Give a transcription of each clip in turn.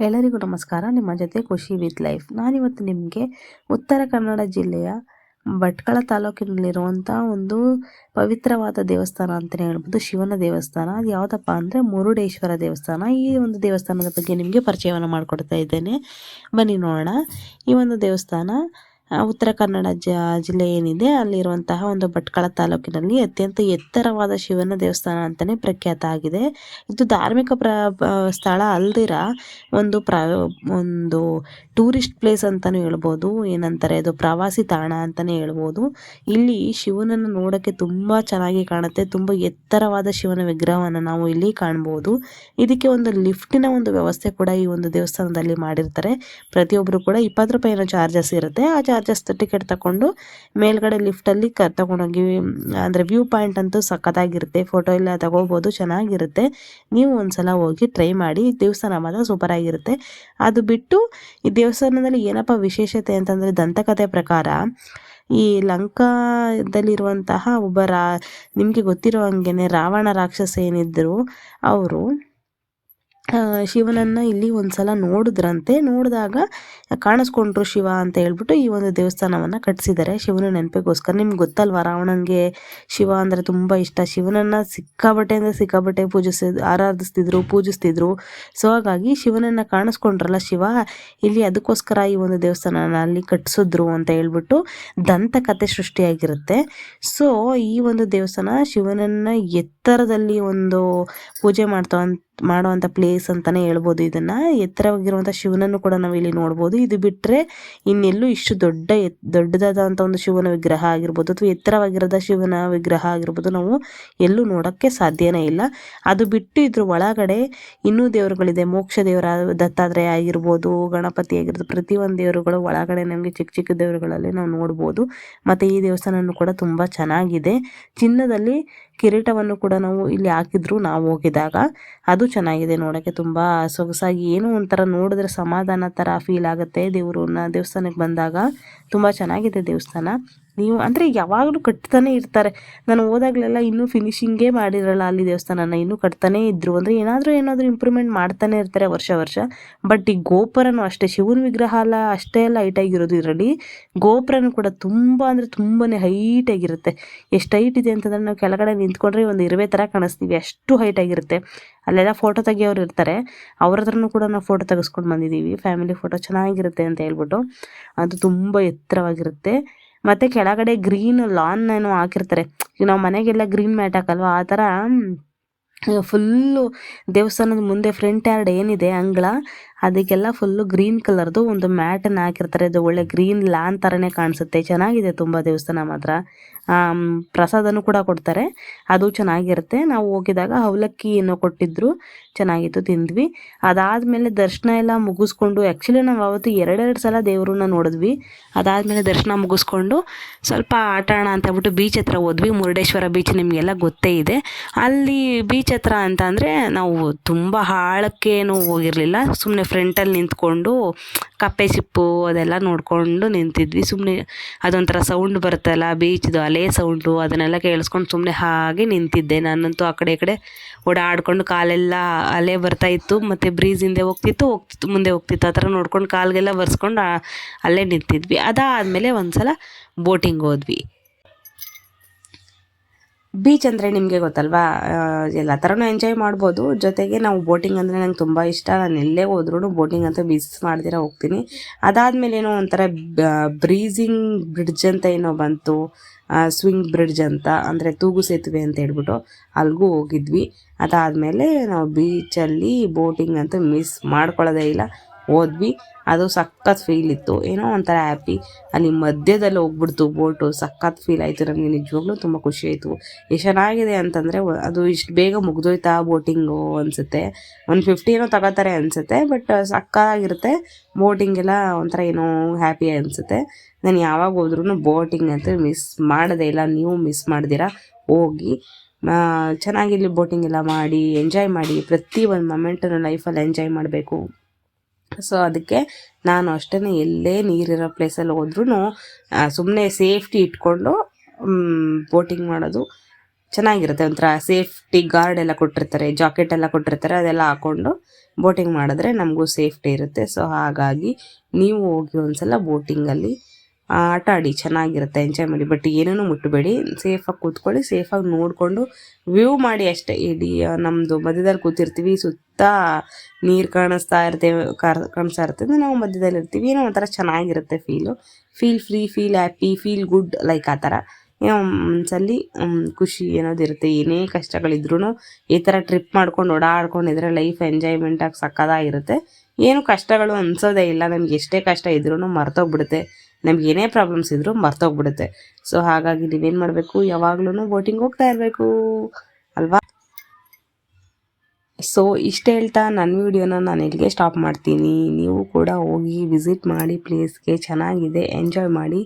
ಎಲ್ಲರಿಗೂ ನಮಸ್ಕಾರ. ನಿಮ್ಮ ಜೊತೆ ಖುಷಿ ವಿತ್ ಲೈಫ್. ನಾನಿವತ್ತು ನಿಮಗೆ ಉತ್ತರ ಕನ್ನಡ ಜಿಲ್ಲೆಯ ಭಟ್ಕಳ ತಾಲೂಕಿನಲ್ಲಿರುವಂಥ ಒಂದು ಪವಿತ್ರವಾದ ದೇವಸ್ಥಾನ ಅಂತಲೇ ಹೇಳ್ಬೋದು. ಶಿವನ ದೇವಸ್ಥಾನ. ಅದು ಯಾವುದಪ್ಪ ಅಂದರೆ ಮುರುಡೇಶ್ವರ ದೇವಸ್ಥಾನ. ಈ ಒಂದು ದೇವಸ್ಥಾನದ ಬಗ್ಗೆ ನಿಮಗೆ ಪರಿಚಯವನ್ನು ಮಾಡಿಕೊಡ್ತಾ ಇದ್ದೇನೆ. ಬನ್ನಿ ನೋಡೋಣ. ಈ ಒಂದು ದೇವಸ್ಥಾನ ಉತ್ತರ ಕನ್ನಡ ಜ, ಜಿಲ್ಲೆ ಏನಿದೆ, ಅಲ್ಲಿರುವಂತಹ ಒಂದು ಭಟ್ಕಳ ತಾಲೂಕಿನಲ್ಲಿ ಅತ್ಯಂತ ಎತ್ತರವಾದ ಶಿವನ ದೇವಸ್ಥಾನ ಅಂತಲೇ ಪ್ರಖ್ಯಾತ ಆಗಿದೆ. ಇದು ಧಾರ್ಮಿಕ ಪ್ರ ಸ್ಥಳ ಅಲ್ದಿರ ಒಂದು ಪ್ರ, ಒಂದು ಟೂರಿಸ್ಟ್ ಪ್ಲೇಸ್ ಅಂತಾನೂ ಹೇಳ್ಬೋದು, ಏನಂತಾರೆ ಅದು ಪ್ರವಾಸಿ ತಾಣ ಅಂತಾನೆ ಹೇಳ್ಬೋದು. ಇಲ್ಲಿ ಶಿವನನ್ನು ನೋಡೋಕ್ಕೆ ತುಂಬ ಚೆನ್ನಾಗಿ ಕಾಣುತ್ತೆ, ತುಂಬ ಎತ್ತರವಾದ ಶಿವನ ವಿಗ್ರಹವನ್ನು ನಾವು ಇಲ್ಲಿ ಕಾಣ್ಬೋದು. ಇದಕ್ಕೆ ಒಂದು ಲಿಫ್ಟಿನ ಒಂದು ವ್ಯವಸ್ಥೆ ಕೂಡ ಈ ಒಂದು ದೇವಸ್ಥಾನದಲ್ಲಿ ಮಾಡಿರ್ತಾರೆ. ಪ್ರತಿಯೊಬ್ಬರು ಕೂಡ ಇಪ್ಪತ್ತು ರೂಪಾಯಿ ಏನೋ ಚಾರ್ಜಸ್ ಇರುತ್ತೆ, ಆ ಚಾರ್ಜಸ್ ಟಿಕೆಟ್ ತಗೊಂಡು ಮೇಲ್ಗಡೆ ಲಿಫ್ಟಲ್ಲಿ ಕ ತಗೊಂಡೋಗಿ ಅಂದರೆ ವ್ಯೂ ಪಾಯಿಂಟ್ ಅಂತೂ ಸಖತ್ತಾಗಿರುತ್ತೆ, ಫೋಟೋ ಎಲ್ಲ ತಗೋಬೋದು, ಚೆನ್ನಾಗಿರುತ್ತೆ. ನೀವು ಒಂದ್ಸಲ ಹೋಗಿ ಟ್ರೈ ಮಾಡಿ, ದೇವಸ್ಥಾನ ಮಾತ್ರ ಸೂಪರ್ ಆಗಿರುತ್ತೆ. ಅದು ಬಿಟ್ಟು ಈ ದೇವಸ್ಥಾನದಲ್ಲಿ ಏನಪ್ಪ ವಿಶೇಷತೆ ಅಂತಂದರೆ ದಂತಕಥೆ ಪ್ರಕಾರ ಈ ಲಂಕಾದಲ್ಲಿರುವಂತಹ ಒಬ್ಬ ರಾ ನಿಮಗೆ ಗೊತ್ತಿರೋ ಹಂಗೆನೆ ರಾವಣ ರಾಕ್ಷಸ ಏನಿದ್ದರು ಅವರು ಶಿವನನ್ನು ಇಲ್ಲಿ ಒಂದ್ಸಲ ನೋಡಿದ್ರಂತೆ. ನೋಡಿದಾಗ ಕಾಣಿಸ್ಕೊಂಡ್ರು ಶಿವ ಅಂತ ಹೇಳ್ಬಿಟ್ಟು ಈ ಒಂದು ದೇವಸ್ಥಾನವನ್ನು ಕಟ್ಟಿಸಿದ್ದಾರೆ ಶಿವನ ನೆನಪಿಗೋಸ್ಕರ ನಿಮ್ಗೆ ಗೊತ್ತಲ್ವಾ ರಾವಣನಿಗೆ ಶಿವ ಅಂದರೆ ತುಂಬ ಇಷ್ಟ. ಶಿವನನ್ನು ಸಿಕ್ಕಾಬಟ್ಟೆ ಅಂದರೆ ಸಿಕ್ಕಾಬಟ್ಟೆ ಪೂಜಿಸಿ, ಆರಾಧಿಸ್ತಿದ್ರು, ಪೂಜಿಸ್ತಿದ್ರು. ಸೊ ಹಾಗಾಗಿ ಶಿವನನ್ನು ಕಾಣಿಸ್ಕೊಂಡ್ರಲ್ಲ ಶಿವ, ಇಲ್ಲಿ ಅದಕ್ಕೋಸ್ಕರ ಈ ಒಂದು ದೇವಸ್ಥಾನನ ಅಲ್ಲಿ ಕಟ್ಟಿಸಿದ್ರು ಅಂತ ಹೇಳ್ಬಿಟ್ಟು ದಂತಕಥೆ ಸೃಷ್ಟಿಯಾಗಿರುತ್ತೆ. ಸೊ ಈ ಒಂದು ದೇವಸ್ಥಾನ ಶಿವನನ್ನು ಎತ್ತರದಲ್ಲಿ ಒಂದು ಪೂಜೆ ಮಾಡ್ತಾ ಮಾಡುವಂಥ ಪ್ಲೇಸ್ ಅಂತಲೇ ಹೇಳ್ಬೋದು ಇದನ್ನು. ಎತ್ತರವಾಗಿರುವಂಥ ಶಿವನನ್ನು ಕೂಡ ನಾವು ಇಲ್ಲಿ ನೋಡ್ಬೋದು. ಇದು ಬಿಟ್ಟರೆ ಇನ್ನೆಲ್ಲೂ ಇಷ್ಟು ದೊಡ್ಡ ಎತ್ ಒಂದು ಶಿವನ ವಿಗ್ರಹ ಆಗಿರ್ಬೋದು ಅಥವಾ ಎತ್ತರವಾಗಿರೋದ ಶಿವನ ವಿಗ್ರಹ ಆಗಿರ್ಬೋದು ನಾವು ಎಲ್ಲೂ ನೋಡೋಕ್ಕೆ ಸಾಧ್ಯನೇ ಇಲ್ಲ. ಅದು ಬಿಟ್ಟು ಇದ್ರ ಒಳಗಡೆ ಇನ್ನೂ ದೇವರುಗಳಿದೆ. ಮೋಕ್ಷ ದೇವರ, ದತ್ತಾತ್ರೇಯ ಆಗಿರ್ಬೋದು, ಗಣಪತಿ ಆಗಿರ್ಬೋದು, ಪ್ರತಿಯೊಂದು ದೇವರುಗಳು ಒಳಗಡೆ ನಮಗೆ ಚಿಕ್ಕ ಚಿಕ್ಕ ದೇವರುಗಳಲ್ಲಿ ನಾವು ನೋಡ್ಬೋದು. ಮತ್ತು ಈ ದೇವಸ್ಥಾನನೂ ಕೂಡ ತುಂಬ ಚೆನ್ನಾಗಿದೆ. ಚಿನ್ನದಲ್ಲಿ ಕಿರೀಟವನ್ನು ಕೂಡ ನಾವು ಇಲ್ಲಿ ಹಾಕಿದ್ರು ನಾವು ಹೋಗಿದಾಗ ಅದು ಚೆನ್ನಾಗಿದೆ ನೋಡೋಕ್ಕೆ, ತುಂಬ ಸೊಗಸಾಗಿ. ಏನೋ ಒಂಥರ ನೋಡಿದ್ರೆ ಸಮಾಧಾನ ಥರ ಫೀಲ್ ಆಗುತ್ತೆ ದೇವ್ರನ್ನ ದೇವಸ್ಥಾನಕ್ಕೆ ಬಂದಾಗ. ತುಂಬ ಚೆನ್ನಾಗಿದೆ ದೇವಸ್ಥಾನ. ನೀವು ಅಂದರೆ ಯಾವಾಗಲೂ ಕಟ್ತಾನೆ ಇರ್ತಾರೆ. ನಾನು ಹೋದಾಗಲೆಲ್ಲ ಇನ್ನೂ ಫಿನಿಶಿಂಗೇ ಮಾಡಿರಲ್ಲ ಅಲ್ಲಿ ದೇವಸ್ಥಾನನ, ಇನ್ನೂ ಕಟ್ತಾನೇ ಇದ್ದರು ಅಂದರೆ ಏನಾದರೂ ಏನಾದರೂ ಇಂಪ್ರೂವ್ಮೆಂಟ್ ಮಾಡ್ತಾನೆ ಇರ್ತಾರೆ ವರ್ಷ ವರ್ಷ. ಬಟ್ ಈ ಗೋಪುರನೂ ಅಷ್ಟೇ, ಶಿವನ ವಿಗ್ರಹ ಅಲ್ಲ ಅಷ್ಟೇ ಎಲ್ಲ ಹೈಟಾಗಿರೋದು ಇದರಲ್ಲಿ, ಗೋಪುರನೂ ಕೂಡ ತುಂಬ ಅಂದರೆ ತುಂಬಾ ಹೈಟಾಗಿರುತ್ತೆ ಎಷ್ಟು ಹೈಟ್ ಇದೆ ಅಂತಂದರೆ ನಾವು ಕೆಳಗಡೆ ನಿಂತ್ಕೊಂಡ್ರೆ ಒಂದು ಇರುವೆ ಥರ ಕಾಣಿಸ್ತೀವಿ. ಅಷ್ಟು ಹೈಟಾಗಿರುತ್ತೆ ಅಲ್ಲೆಲ್ಲ ಫೋಟೋ ತೆಗಿಯೋರು ಇರ್ತಾರೆ. ಅವ್ರ ಹತ್ರನೂ ಕೂಡ ನಾವು ಫೋಟೋ ತೆಗೆಸ್ಕೊಂಡು ಬಂದಿದ್ದೀವಿ. ಫ್ಯಾಮಿಲಿ ಫೋಟೋ ಚೆನ್ನಾಗಿರುತ್ತೆ ಅಂತ ಹೇಳ್ಬಿಟ್ಟು. ಅದು ತುಂಬ ಎತ್ತರವಾಗಿರುತ್ತೆ. ಮತ್ತು ಕೆಳಗಡೆ ಗ್ರೀನ್ ಲಾನ್ ಏನೋ ಹಾಕಿರ್ತಾರೆ. ಈಗ ನಾವು ಮನೆಗೆಲ್ಲ ಗ್ರೀನ್ ಮ್ಯಾಟ್ ಹಾಕಲ್ವಾ? ಆ ಥರ ಫುಲ್ಲು ದೇವಸ್ಥಾನದ ಮುಂದೆ ಫ್ರಂಟ್ ಯಾರ್ಡ್ ಏನಿದೆ, ಅಂಗಳ ಅದಕ್ಕೆಲ್ಲ ಫುಲ್ಲು ಗ್ರೀನ್ ಕಲರ್ದು ಒಂದು ಮ್ಯಾಟನ್ನು ಹಾಕಿರ್ತಾರೆ. ಅದು ಒಳ್ಳೆ ಗ್ರೀನ್ ಲ್ಯಾನ್ ಥರನೇ ಕಾಣಿಸುತ್ತೆ. ಚೆನ್ನಾಗಿದೆ ತುಂಬ ದೇವಸ್ಥಾನ ಮಾತ್ರ. ಪ್ರಸಾದನೂ ಕೂಡ ಕೊಡ್ತಾರೆ. ಅದು ಚೆನ್ನಾಗಿರುತ್ತೆ. ನಾವು ಹೋಗಿದಾಗ ಅವಲಕ್ಕಿ ಏನೋ ಕೊಟ್ಟಿದ್ರು. ಚೆನ್ನಾಗಿತ್ತು, ತಿಂದ್ವಿ. ಅದಾದಮೇಲೆ ದರ್ಶನ ಎಲ್ಲ ಮುಗಿಸ್ಕೊಂಡು ಆ್ಯಕ್ಚುಲಿ ನಾವು ಅವತ್ತು ಎರಡೆರಡು ಸಲ ದೇವ್ರನ್ನ ನೋಡಿದ್ವಿ. ಅದಾದಮೇಲೆ ದರ್ಶನ ಮುಗಿಸ್ಕೊಂಡು ಸ್ವಲ್ಪ ಆಟ ಅಂತ ಹೇಳ್ಬಿಟ್ಟು ಬೀಚ್ ಹತ್ರ ಹೋದ್ವಿ. ಮುರುಡೇಶ್ವರ ಬೀಚ್ ನಿಮಗೆಲ್ಲ ಗೊತ್ತೇ ಇದೆ. ಅಲ್ಲಿ ಬೀಚ್ ಹತ್ರ ಅಂತ ಅಂದರೆ ನಾವು ತುಂಬ ಆಳಕ್ಕೇನು ಹೋಗಿರಲಿಲ್ಲ. ಸುಮ್ಮನೆ ಫ್ರಂಟಲ್ಲಿ ನಿಂತ್ಕೊಂಡು ಕಪ್ಪೆ ಚಿಪ್ಪು ಅದೆಲ್ಲ ನೋಡಿಕೊಂಡು ನಿಂತಿದ್ವಿ. ಸುಮ್ಮನೆ ಅದೊಂಥರ ಸೌಂಡ್ ಬರುತ್ತಲ್ಲ ಬೀಚ್ದು ಅಲೆ ಸೌಂಡು ಅದನ್ನೆಲ್ಲ ಕೇಳಿಸ್ಕೊಂಡು ಸುಮ್ಮನೆ ಹಾಗೆ ನಿಂತಿದ್ದೆ. ನಾನಂತೂ ಆ ಕಡೆ ಈ ಕಡೆ ಓಡಾಡ್ಕೊಂಡು ಕಾಲೆಲ್ಲ ಅಲೆ ಬರ್ತಾ ಇತ್ತು. ಮತ್ತು ಬ್ರೀಜ್ ಹಿಂದೆ ಹೋಗ್ತಿತ್ತು ಹೋಗ್ತಿತ್ತು, ಮುಂದೆ ಹೋಗ್ತಿತ್ತು. ಆ ಥರ ನೋಡ್ಕೊಂಡು ಕಾಲಿಗೆಲ್ಲ ಬರ್ಸ್ಕೊಂಡು ಅಲ್ಲೇ ನಿಂತಿದ್ವಿ. ಅದಾದಮೇಲೆ ಒಂದು ಸಲ ಬೋಟಿಂಗ್ ಹೋದ್ವಿ. ಬೀಚ್ ಅಂದರೆ ನಿಮಗೆ ಗೊತ್ತಲ್ವಾ? ಎಲ್ಲ ಥರನೂ ಎಂಜಾಯ್ ಮಾಡ್ಬೋದು. ಜೊತೆಗೆ ನಾವು ಬೋಟಿಂಗ್ ಅಂದರೆ ನಂಗೆ ತುಂಬ ಇಷ್ಟ. ನಾನು ಎಲ್ಲೇ ಹೋದ್ರೂ ಬೋಟಿಂಗ್ ಅಂತ ಮಿಸ್ ಮಾಡ್ದಿರ ಹೋಗ್ತೀನಿ. ಅದಾದಮೇಲೆ ಏನೋ ಒಂಥರ ಬ್ರೀಸಿಂಗ್ ಬ್ರಿಡ್ಜ್ ಅಂತ ಏನೋ ಬಂತು. ಸ್ವಿಂಗ್ ಬ್ರಿಡ್ಜ್ ಅಂತ. ಅಂದರೆ ತೂಗು ಸೇತುವೆ ಅಂತ ಹೇಳ್ಬಿಟ್ಟು ಅಲ್ಲಿಗೂ ಹೋಗಿದ್ವಿ. ಅದಾದಮೇಲೆ ನಾವು ಬೀಚಲ್ಲಿ ಬೋಟಿಂಗ್ ಅಂತ ಮಿಸ್ ಮಾಡ್ಕೊಳ್ಳೋದೇ ಇಲ್ಲ. ಹೋದ್ವಿ ಅದು ಸಖತ್ ಫೀಲ್ ಇತ್ತು. ಏನೋ ಒಂಥರ ಹ್ಯಾಪಿ ಅಲ್ಲಿ ಮಧ್ಯದಲ್ಲಿ ಹೋಗ್ಬಿಡ್ತು ಬೋಟು ಸಖತ್ ಫೀಲ್ ಆಯಿತು. ನನಗೆ ನಿಜವಾಗ್ಲೂ ತುಂಬ ಖುಷಿ ಆಯಿತು. ಎಷ್ಟು ಚೆನ್ನಾಗಿದೆ ಅಂತಂದರೆ ಅದು ಇಷ್ಟು ಬೇಗ ಮುಗ್ದೋಯ್ತಾ ಬೋಟಿಂಗು ಅನಿಸುತ್ತೆ. ಒಂದು ಫಿಫ್ಟಿನೂ ತಗೋತಾರೆ ಅನಿಸುತ್ತೆ. ಬಟ್ ಸಕ್ಕತ್ತಾಗಿರುತ್ತೆ ಬೋಟಿಂಗೆಲ್ಲ ಒಂಥರ ಏನೋ ಹ್ಯಾಪಿ ಅನಿಸುತ್ತೆ. ನಾನು ಯಾವಾಗ ಹೋದ್ರೂ ಬೋಟಿಂಗ್ ಅಂತ ಮಿಸ್ ಮಾಡೋದೇ ಇಲ್ಲ. ನೀವು ಮಿಸ್ ಮಾಡ್ದಿರಾ? ಹೋಗಿ. ಚೆನ್ನಾಗಿ ಇಲ್ಲಿ ಬೋಟಿಂಗ್ ಎಲ್ಲ ಮಾಡಿ ಎಂಜಾಯ್ ಮಾಡಿ. ಪ್ರತಿ ಒಂದು ಮೊಮೆಂಟನ್ನು ಲೈಫಲ್ಲಿ ಎಂಜಾಯ್ ಮಾಡಬೇಕು. ಸೊ ಅದಕ್ಕೆ ನಾನು ಅಷ್ಟೇ ಎಲ್ಲೇ ನೀರಿರೋ ಪ್ಲೇಸಲ್ಲಿ ಹೋದ್ರೂ ಸುಮ್ಮನೆ ಸೇಫ್ಟಿ ಇಟ್ಕೊಂಡು ಬೋಟಿಂಗ್ ಮಾಡೋದು ಚೆನ್ನಾಗಿರುತ್ತೆ. ಒಂಥರ ಸೇಫ್ಟಿ ಗಾರ್ಡ್ ಎಲ್ಲ ಕೊಟ್ಟಿರ್ತಾರೆ, ಜಾಕೆಟ್ ಎಲ್ಲ ಕೊಟ್ಟಿರ್ತಾರೆ, ಅದೆಲ್ಲ ಹಾಕೊಂಡು ಬೋಟಿಂಗ್ ಮಾಡಿದ್ರೆ ನಮಗೂ ಸೇಫ್ಟಿ ಇರುತ್ತೆ. ಸೊ ಹಾಗಾಗಿ ನೀವು ಹೋಗಿ ಒಂದ್ಸಲ ಬೋಟಿಂಗಲ್ಲಿ ಆಟ ಆಡಿ ಚೆನ್ನಾಗಿರುತ್ತೆ ಎಂಜಾಯ್ ಮಾಡಿ. ಬಟ್ ಏನೇನು ಮುಟ್ಟಬೇಡಿ ಸೇಫಾಗಿ ಕೂತ್ಕೊಳ್ಳಿ ಸೇಫಾಗಿ ನೋಡಿಕೊಂಡು ವ್ಯೂ ಮಾಡಿ ಅಷ್ಟೇ. ಇಡೀ ನಮ್ಮದು ಮಧ್ಯದಲ್ಲಿ ಕೂತಿರ್ತೀವಿ, ಸುತ್ತ ನೀರು ಕಾಣಿಸ್ತಾ ಇರ್ತೇವೆ ಕಾಣಿಸ್ತಾ ಇರ್ತದೆ ನಾವು ಮಧ್ಯದಲ್ಲಿ ಇರ್ತೀವಿ. ಏನೋ ಒಂಥರ ಚೆನ್ನಾಗಿರುತ್ತೆ feel feel free feel happy feel good like ಆ ಥರ. ಏನೋ ಮನಸ್ಸಲ್ಲಿ ಖುಷಿ ಖುಷಿ ಅನ್ನೋದಿರುತ್ತೆ ಏನೇ ಕಷ್ಟಗಳಿದ್ರೂ ಈ ಥರ ಟ್ರಿಪ್ ಮಾಡ್ಕೊಂಡು ಓಡಾಡ್ಕೊಂಡಿದ್ರೆ ಲೈಫ್ ಎಂಜಾಯ್ಮೆಂಟಾಗಿ ಸಕ್ಕದಾಗಿರುತ್ತೆ ಏನು ಕಷ್ಟಗಳು ಅನ್ಸೋದೇ ಇಲ್ಲ. ನಮ್ಗೆ ಎಷ್ಟೇ ಕಷ್ಟ ಇದ್ರೂ ಮರ್ತೋಗ್ಬಿಡುತ್ತೆ. ನಮ್ಗೆ ಏನೇ ಪ್ರಾಬ್ಲಮ್ಸ್ ಇದ್ರೂ ಮರ್ತೋಗ್ಬಿಡುತ್ತೆ. ಸೊ ಹಾಗಾಗಿ ನೀವೇನು ಮಾಡಬೇಕು? ಯಾವಾಗ್ಲೂ ಬೋಟಿಂಗ್ ಹೋಗ್ತಾ ಇರಬೇಕು. ಅಲ್ವಾ? ಸೊ ಇಷ್ಟ ಹೇಳ್ತಾ ನನ್ನ ವಿಡಿಯೋನ ನಾನು ಇಲ್ಲಿಗೆ ಸ್ಟಾಪ್ ಮಾಡ್ತೀನಿ. ನೀವು ಕೂಡ ಹೋಗಿ ವಿಸಿಟ್ ಮಾಡಿ ಪ್ಲೇಸ್ಗೆ ಚೆನ್ನಾಗಿದೆ ಎಂಜಾಯ್ ಮಾಡಿ.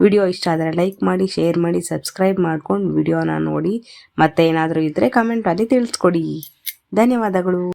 ವಿಡಿಯೋ ಇಷ್ಟ ಆದರೆ ಲೈಕ್ ಮಾಡಿ ಶೇರ್ ಮಾಡಿ ಸಬ್ಸ್ಕ್ರೈಬ್ ಮಾಡ್ಕೊಂಡು ವಿಡಿಯೋನ ನೋಡಿ. ಮತ್ತೆ ಏನಾದರೂ ಇದ್ದರೆ ಕಮೆಂಟಲ್ಲಿ ತಿಳಿಸ್ಕೊಡಿ. ಧನ್ಯವಾದಗಳು.